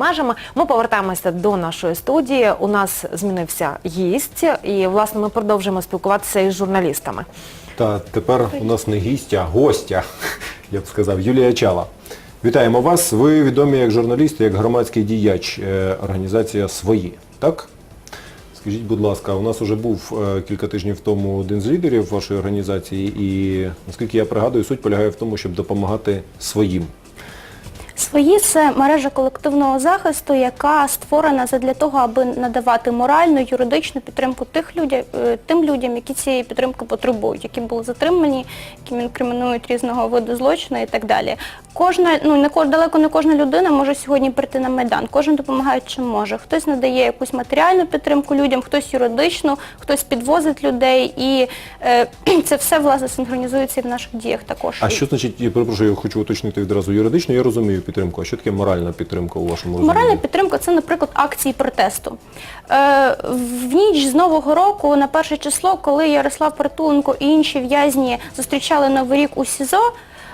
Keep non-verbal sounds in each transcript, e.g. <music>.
межами. Ми повертаємося до нашої студії. У нас змінився гість, і власне ми продовжуємо спілкуватися із журналістами. Та тепер у нас не гість, а гостя, <laughs> я б сказав, Юлія Чала. Вітаємо вас. Ви відомі як журналіст, як громадський діяч е, організація «Свої», так? Скажіть, будь ласка, у нас вже був е, кілька тижнів тому один з лідерів вашої організації, і наскільки я пригадую, суть полягає в тому, щоб допомагати своїм. Свої це мережа колективного захисту, яка створена для того, аби надавати моральну, юридичну підтримку тих людям, е, тим людям, які цієї підтримки потребують, які були затримані, які інкримінують різного виду злочини і так далі. Кожна, ну не ко- далеко не кожна людина може сьогодні прийти на майдан. Кожен допомагає чим може. Хтось надає якусь матеріальну підтримку людям, хтось юридичну, хтось підвозить людей, і е, <clears throat> це все власне синхронізується і в наших діях також. А що значить, я перепрошую, я хочу уточнити відразу юридично, я розумію підтримку. А що таке моральна підтримка у вашому розумінні? Моральна підтримка це, наприклад, акції протесту. Е, в ніч з Нового року на перше число, коли Ярослав Притуленко і інші в'язні зустрічали Новий рік у СІЗО,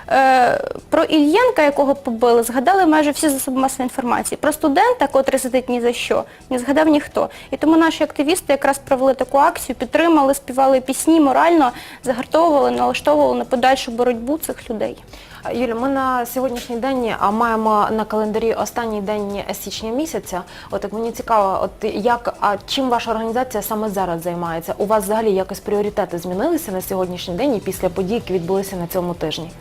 е, про Ільєнка, якого побили, згадали майже всі засоби масової інформації. Про студента, котрий сидить ні за що, не згадав ніхто. І тому наші активісти якраз провели таку акцію, підтримали, співали пісні, морально загартовували, налаштовували на подальшу боротьбу цих людей. Юля, ми на сьогоднішній день маємо на календарі останній день січня місяця. От мені цікаво, от як а чим ваша організація саме зараз займається? У вас взагалі якось пріоритети змінилися на сьогоднішній день і після подій, які відбулися на цьому тижні?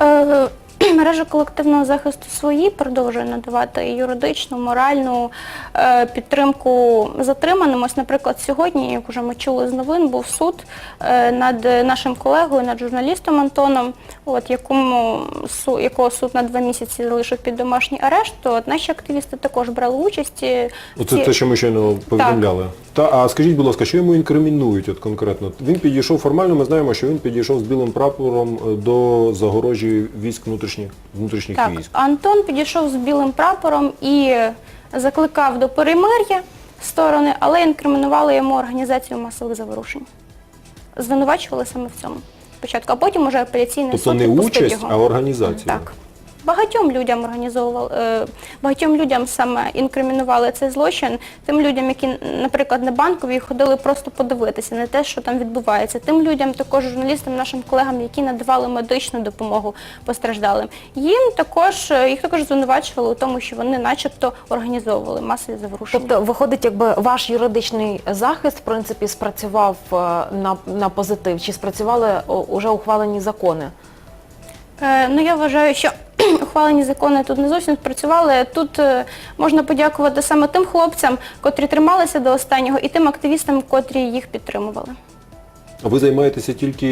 Е, <clears throat> Мережа колективного захисту свої продовжує надавати юридичну, моральну е, підтримку затриманим. Ось, наприклад, сьогодні, як вже ми чули з новин, був суд е, над нашим колегою, над журналістом Антоном, от, якому, су- якого суд на два місяці залишив під домашній арешт, то от наші активісти також брали участь. Оце цій- те, що ми щойно повідомляли. Та, а скажіть, будь ласка, що йому інкримінують от конкретно? Він підійшов формально, ми знаємо, що він підійшов з білим прапором е, до загорожі військ внутрішніх, внутрішніх Так, військ. Антон підійшов з білим прапором і закликав до перемир'я сторони, але інкримінували йому організацію масових заворушень. Звинувачували саме в цьому спочатку, а потім уже апеляційний Тобто суд не участь, його. а організація. Так. Багатьом людям організовували, е, багатьом людям саме інкримінували цей злочин, тим людям, які, наприклад, на банковій ходили просто подивитися на те, що там відбувається. Тим людям, також журналістам, нашим колегам, які надавали медичну допомогу постраждалим. Їм також е, їх також звинувачували у тому, що вони начебто організовували масові заворушення. Тобто, виходить, якби ваш юридичний захист, в принципі, спрацював е, на, на позитив, чи спрацювали уже ухвалені закони? Е, Ну, я вважаю, що ухвалені закони тут не зовсім спрацювали. Тут е, можна подякувати саме тим хлопцям, котрі трималися до останнього, і тим активістам, котрі їх підтримували. А ви займаєтеся тільки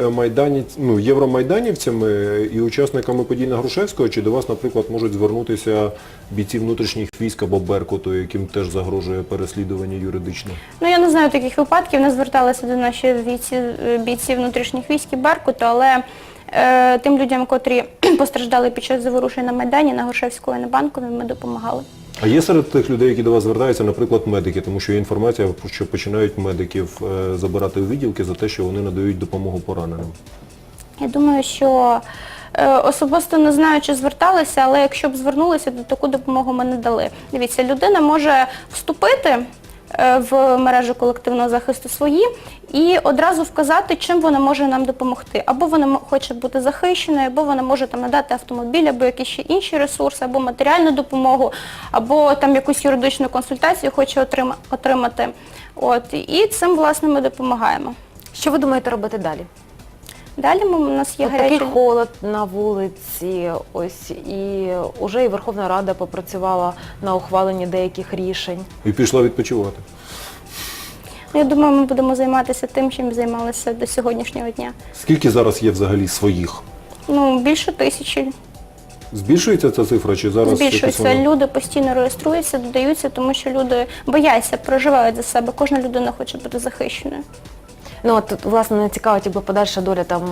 е, майдані, ну, євромайданівцями і учасниками подій на Грушевського, чи до вас, наприклад, можуть звернутися бійці внутрішніх військ або Беркуту, яким теж загрожує переслідування юридичне? Ну, я не знаю таких випадків, не зверталися до наших бійців, е, бійців внутрішніх військ і Беркуту, але тим людям, котрі <clears throat> постраждали під час заворушень на Майдані, на Грушевського і на Банковій, ми допомагали. А є серед тих людей, які до вас звертаються, наприклад, медики, тому що є інформація, що починають медиків е, забирати у відділки за те, що вони надають допомогу пораненим. Я думаю, що е, особисто не знаю, чи зверталися, але якщо б звернулися, то таку допомогу ми не дали. Дивіться, людина може вступити е, в мережу колективного захисту свої і одразу вказати, чим вона може нам допомогти. Або вона хоче бути захищеною, або вона може там надати автомобіль, або якісь ще інші ресурси, або матеріальну допомогу, або там якусь юридичну консультацію хоче отримати. От, і цим, власне, ми допомагаємо. Що ви думаєте робити далі? Далі ми, у нас є От такий холод на вулиці, ось і вже і Верховна Рада попрацювала на ухваленні деяких рішень. І пішла відпочивати. Я думаю, ми будемо займатися тим, чим займалися до сьогоднішнього дня. Скільки зараз є взагалі своїх? Ну, більше тисячі. Збільшується ця цифра чи зараз? якось Збільшується. вона- Люди постійно реєструються, додаються, тому що люди бояться, проживають за себе. Кожна людина хоче бути захищеною. Ну от власне не цікавить, якби подальша доля там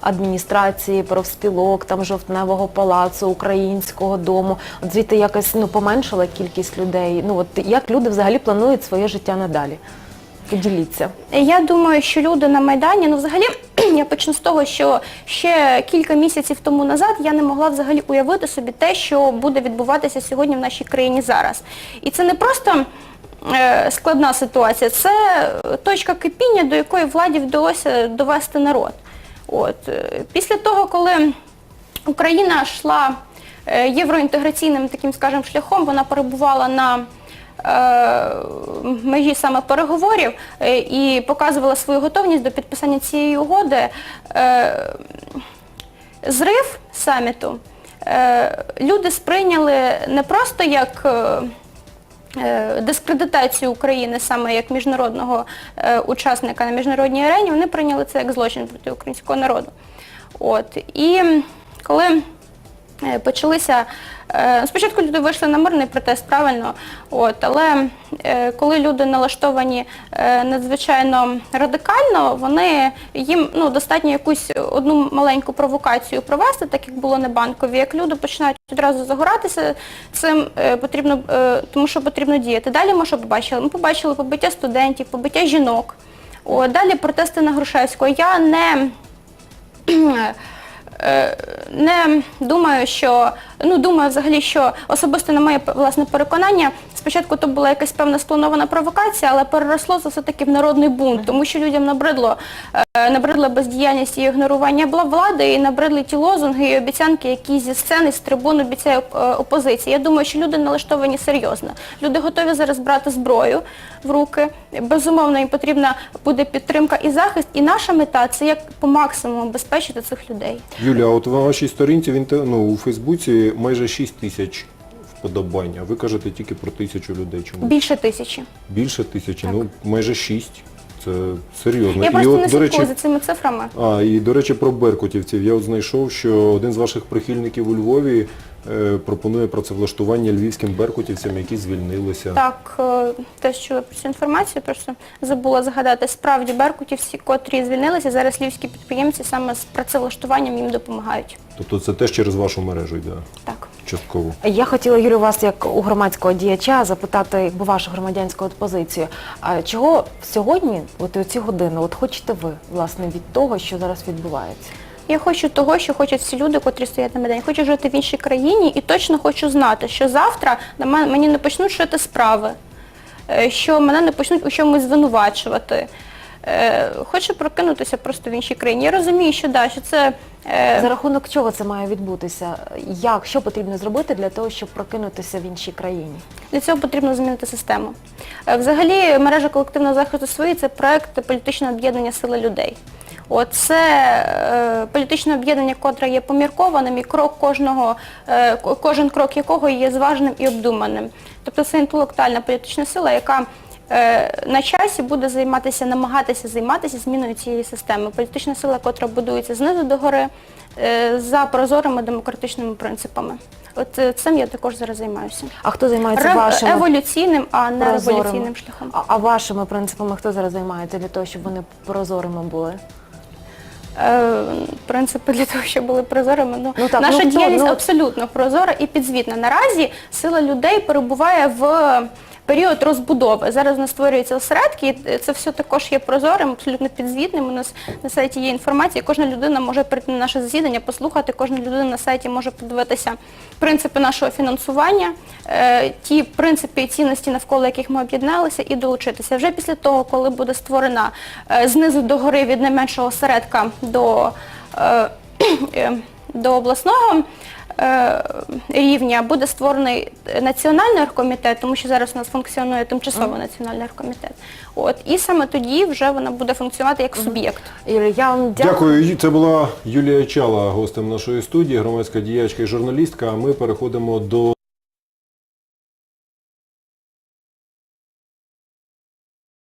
адміністрації, профспілок, там жовтневого палацу, українського дому. От звідти якось ну поменшила кількість людей. Ну от як люди взагалі планують своє життя надалі? Поділіться. Я думаю, що люди на Майдані, ну взагалі <clears throat> Я почну з того, що ще кілька місяців тому назад я не могла взагалі уявити собі те, що буде відбуватися сьогодні в нашій країні зараз. І це не просто е, складна ситуація, це точка кипіння, до якої владі вдалося довести народ. От. е, Після того, коли Україна йшла е, євроінтеграційним таким, скажімо, шляхом, вона перебувала на е, межі саме переговорів е, і показувала свою готовність до підписання цієї угоди. Е, Зрив саміту е, люди сприйняли не просто як е, е, дискредитацію України саме як міжнародного е, учасника на міжнародній арені, вони прийняли це як злочин проти українського народу. От. І коли е, почалися, е, спочатку люди вийшли на мирний протест, правильно, от, але е, коли люди налаштовані е, надзвичайно радикально, вони їм ну, достатньо якусь одну маленьку провокацію провести, так як було на банкові. Як люди починають одразу загоратися цим, е, потрібно, е, тому що потрібно діяти. Далі ми що побачили? Ми побачили побиття студентів, побиття жінок. О, далі протести на Грушевського. Я не е, не думаю, що ну думаю взагалі, що особисто на моє власне переконання, спочатку то була якась певна спланована провокація, але переросло це все-таки в народний бунт, тому що людям набридло е, набридла бездіяльність і ігнорування бла- влади, і набридли ті лозунги і обіцянки, які зі сцени, з трибун обіцяє е, опозиція. Я думаю, що люди налаштовані серйозно. Люди готові зараз брати зброю в руки. Безумовно, їм потрібна буде підтримка і захист. І наша мета це як по максимуму безпечити цих людей. Юля, а от на вашій сторінці в інте- ну, у Фейсбуці майже 6 тисяч вподобання. Ви кажете тільки про тисячу людей. Чому? Більше тисячі. Більше тисячі, ну майже 6. Це серйозно. Я просто не до слідкую речі, за цими цифрами. А, і до речі, про беркутівців. Я от знайшов, що один з ваших прихильників у Львові е, пропонує працевлаштування львівським беркутівцям, які звільнилися. Так, е, теж чула про цю інформацію, просто забула згадати. Справді беркутівці, котрі звільнилися, зараз львівські підприємці саме з працевлаштуванням їм допомагають. Тобто це теж через вашу мережу йде Так. Частково. Я хотіла, Юрію, вас як у громадського діяча запитати якби вашу громадянську от позицію. А чого сьогодні, от у ці години, от хочете ви, власне, від того, що зараз відбувається? Я хочу того, що хочуть всі люди, котрі стоять на Майдані. Хочу жити в іншій країні і точно хочу знати, що завтра на мене мені не почнуть шити справи, е, що мене не почнуть у чомусь звинувачувати. Е, Хочу прокинутися просто в іншій країні. Я розумію, що да, що це е, За рахунок чого це має відбутися? Як, що потрібно зробити для того, щоб прокинутися в іншій країні? Для цього потрібно змінити систему. Е, Взагалі, мережа колективного захисту свої це проект політичного об'єднання сили людей. От це е, політичне об'єднання, котре є поміркованим, і крок кожного, е, кожен крок якого є зваженим і обдуманим. Тобто це інтелектуальна політична сила, яка е, на часі буде займатися, намагатися займатися зміною цієї системи. Політична сила, котра будується знизу до гори, е, за прозорими демократичними принципами. От е, цим я також зараз займаюся. А хто займається Рев- вашими еволюційним, а не прозорими? революційним шляхом. А, а вашими принципами хто зараз займається для того, щоб вони прозорими були? Е, принципи для того, щоб були прозорими. Ну, Ну так, наша ну, хто? діяльність Ну, абсолютно прозора і підзвітна. Наразі сила людей перебуває в період розбудови. Зараз у нас створюються осередки, і це все також є прозорим, абсолютно підзвітним. У нас на сайті є інформація, кожна людина може прийти на наше засідання, послухати, кожна людина на сайті може подивитися принципи нашого фінансування, е, ті принципи і цінності, навколо яких ми об'єдналися, і долучитися. Вже після того, коли буде створена е, знизу до гори від найменшого осередка до, е, <clears throat> до обласного рівня, буде створений національний оргкомітет, тому що зараз у нас функціонує тимчасово національний оргкомітет. От, і саме тоді вже вона буде функціонувати як суб'єкт. Юрій, я вам дякую. Дякую. Це була Юлія Чала, гостем нашої студії, громадська діячка і журналістка. А ми переходимо до